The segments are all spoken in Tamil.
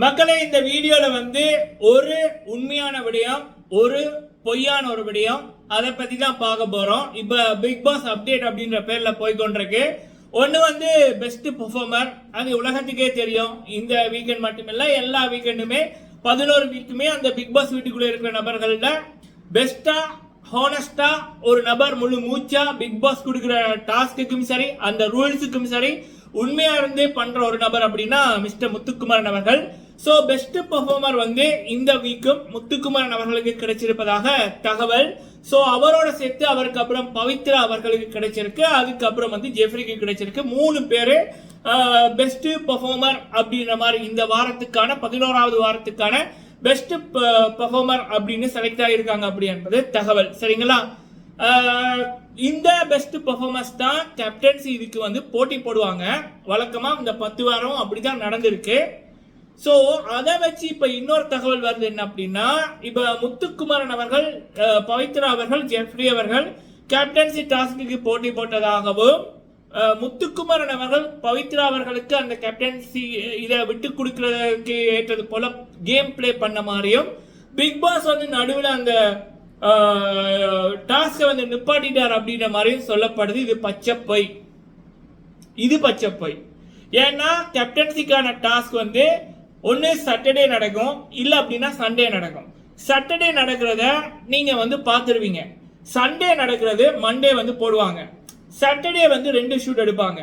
மக்களை இந்த வீடியோல வந்து ஒரு உண்மையான விடயம் ஒரு பொய்யான ஒரு விடயம் அதை பத்தி தான் பார்க்க போறோம். இப்போ பிக் பாஸ் அப்டேட் அப்படின்ற பேர்ல போய் கொண்டிருக்கு. ஒன்று வந்து பெஸ்ட் பெர்ஃபார்மர் அது உலகத்துக்கே தெரியும். இந்த வீக்கெண்ட் மட்டுமில்ல எல்லா வீக்கெண்டுமே பதினோரு வீக்குமே அந்த பிக் பாஸ் வீட்டுக்குள்ளே இருக்கிற நபர்களில் பெஸ்டா ஹானஸ்டா ஒரு நபர் முழு மூச்சா பிக் பாஸ் கொடுக்குற டாஸ்க்குக்கும் சரி அந்த ரூல்ஸுக்கும் சரி உண்மையா இருந்தே பண்ற ஒரு நபர் அப்படின்னா மிஸ்டர் முத்துக்குமாரன் அவர்கள். ஸோ பெஸ்ட் பெர்ஃபார்மர் வந்து இந்த வீக்கும் முத்துக்குமரன் அவர்களுக்கு கிடைச்சிருப்பதாக தகவல். ஸோ அவரோட சேர்த்து அவருக்கு அப்புறம் பவித்ரா அவர்களுக்கு கிடைச்சிருக்கு. அதுக்கப்புறம் வந்து ஜெஃப்ரிக்கு கிடைச்சிருக்கு. மூணு பேர் பெஸ்ட் பெர்ஃபார்மர் அப்படின்ற மாதிரி இந்த வாரத்துக்கான பதினோராவது வாரத்துக்கான பெஸ்ட் பெர்ஃபார்மர் அப்படின்னு செலக்ட் ஆகியிருக்காங்க அப்படி என்பது தகவல். சரிங்களா? இந்த பெஸ்ட் பெர்ஃபார்மன்ஸ் தான் கேப்டன்சி இதுக்கு வந்து போட்டி போடுவாங்க. வழக்கமாக இந்த பத்து வாரம் அப்படி தான் நடந்திருக்கு. ஸோ அதை வச்சு இப்போ இன்னொரு தகவல் வருது என்ன அப்படின்னா இப்போ முத்துக்குமாரன் அவர்கள் பவித்ரா அவர்கள் ஜெஃப்ரி அவர்கள் கேப்டன்சி டாஸ்க்கு போட்டி போட்டதாகவும் முத்துக்குமரன் முத்துக்குமாரன் அவர்கள் பவித்ரா அவர்களுக்கு அந்த கேப்டன்சி இதை விட்டு கொடுக்கறதுக்கு ஏற்றது போல கேம் ப்ளே பண்ண மாதிரியும் பிக் பாஸ் வந்து நடுவில் அந்த டாஸ்கை வந்து நிப்பாட்டிட்டார் அப்படின்ற மாதிரியும் சொல்லப்படுது. இது பச்சைப்பை. இது பச்சைப்பை. ஏன்னா கேப்டன்சிக்கான டாஸ்க் வந்து ஒன்று சாட்டர்டே நடக்கும் இல்லை அப்படின்னா சண்டே நடக்கும். சாட்டர்டே நடக்கிறத நீங்கள் வந்து பார்த்துருவீங்க. சண்டே நடக்கிறது மண்டே வந்து போடுவாங்க. சாட்டர்டே வந்து ரெண்டு ஷூட் எடுப்பாங்க.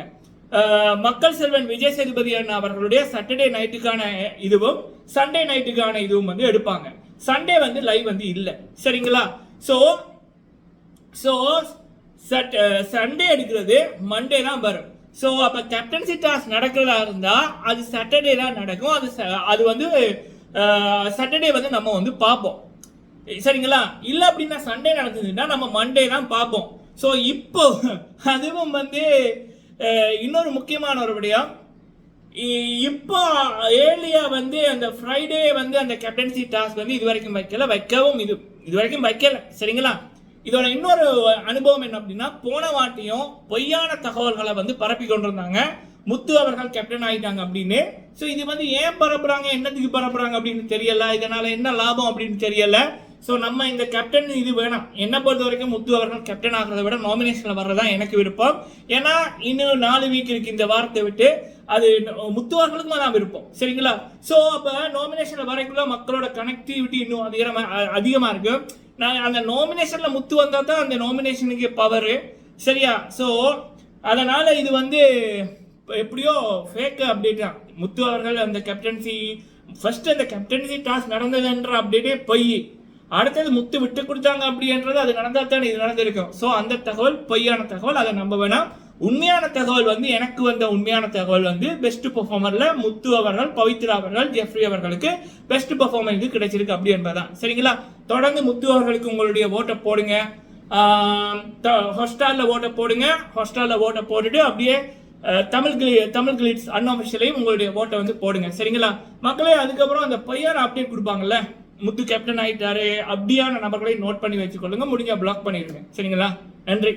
மக்கள் செல்வன் விஜய் சேதுபதி அண்ணா அவர்களுடைய சாட்டர்டே நைட்டுக்கான இதுவும் சண்டே நைட்டுக்கான இதுவும் வந்து எடுப்பாங்க. சண்டே வந்து லைவ் வந்து இல்லை. சரிங்களா? ஸோ ஸோ சட் சண்டே எடுக்கிறது மண்டே தான் வரும். ஸோ அப்போ கேப்டன்சி டாஸ் நடக்கிறதா இருந்தால் அது சாட்டர்டே தான் நடக்கும். அது ச- அது வந்து சாட்டர்டே வந்து நம்ம வந்து பார்ப்போம். சரிங்களா? இல்லை அப்படின்னா சண்டே நடந்ததுன்னா நம்ம மண்டே தான் பார்ப்போம். ஸோ இப்போ அதுவும் வந்து இன்னொரு முக்கியமான ஒரு விடயம் இ- இப்போ ஏர்லியா வந்து அந்த ஃப்ரைடே வந்து அந்த கேப்டன்சி டாஸ்க் வந்து இது வரைக்கும் வைக்கல வைக்கவும் இது இது வரைக்கும் வைக்கல. சரிங்களா? இதோட இன்னொரு அனுபவம் என்ன அப்படின்னா போன வாட்டியும் பொய்யான தகவல்களை வந்து பரப்பி கொண்டிருந்தாங்க. முத்து அவர்கள் கேப்டன் ஆகிட்டாங்க அப்படின்னு. ஸோ இது வந்து ஏன் பரப்புறாங்க? என்னத்துக்கு பரப்புறாங்க அப்படின்னு தெரியல. இதனால என்ன லாபம் அப்படின்னு தெரியல. ஸோ நம்ம இந்த கேப்டன் இது வேணாம். என்னை பொறுத்த வரைக்கும் முத்து அவர்கள் கேப்டன் ஆகிறத விட நாமினேஷனில் வர்றதான் எனக்கு விருப்பம். ஏன்னா இன்னும் நாலு வீக் இருக்கு இந்த வாரத்தை விட்டு. அது முத்து நாம் தான் சரிங்களா? ஸோ அப்போ நாமினேஷன் வரைக்குள்ள மக்களோட கனெக்டிவிட்டி இன்னும் அதிகமாக அதிகமாக இருக்கு. நான் அந்த நாமினேஷனில் முத்து வந்தால் தான் அந்த நாமினேஷனுக்கு பவரு சரியா? ஸோ அதனால் இது வந்து எப்படியோ ஃபேக் அப்டேட் தான். முத்து அவர்கள் அந்த கேப்டன்சி ஃபர்ஸ்ட் அந்த கேப்டன்சி டாஸ்க் நடந்ததுன்ற அப்டேட்டே பொய். அடுத்தது முத்து விட்டு கொடுத்தாங்க அப்படின்றது அது நடந்தால் தான் இது நடந்திருக்கும். ஸோ அந்த தகவல் பொய்யான தகவல் அதை நம்ப வேணாம். உண்மையான தகவல் வந்து எனக்கு வந்த உண்மையான தகவல் வந்து பெஸ்ட் பெர்ஃபார்மரில் முத்து அவர்கள் பவித்ரா அவர்கள் ஜெஃப்ரி அவர்களுக்கு பெஸ்ட் பெர்ஃபார்மர் கிடைச்சிருக்கு அப்படி என்பதுதான். சரிங்களா? தொடர்ந்து முத்து அவர்களுக்கு உங்களுடைய ஓட்டை போடுங்க. ஹாஸ்டாலில் ஓட்டை போடுங்க. ஹாஸ்டாலில் ஓட்டை போட்டுட்டு அப்படியே தமிழ் கிளி தமிழ் கிளிட்ஸ் அன்அஃபிஷியலையும் உங்களுடைய ஓட்டை வந்து போடுங்க. சரிங்களா? மக்களே அதுக்கப்புறம் அந்த பொய்யான அப்டேட் கொடுப்பாங்கல்ல? முத்து கேப்டன் ஆகிட்டாரு அப்படியான நபர்களை நோட் பண்ணி வச்சுக்கொள்ளுங்க. முடிஞ்சால் பிளாக் பண்ணிடுங்க. சரிங்களா? நன்றி.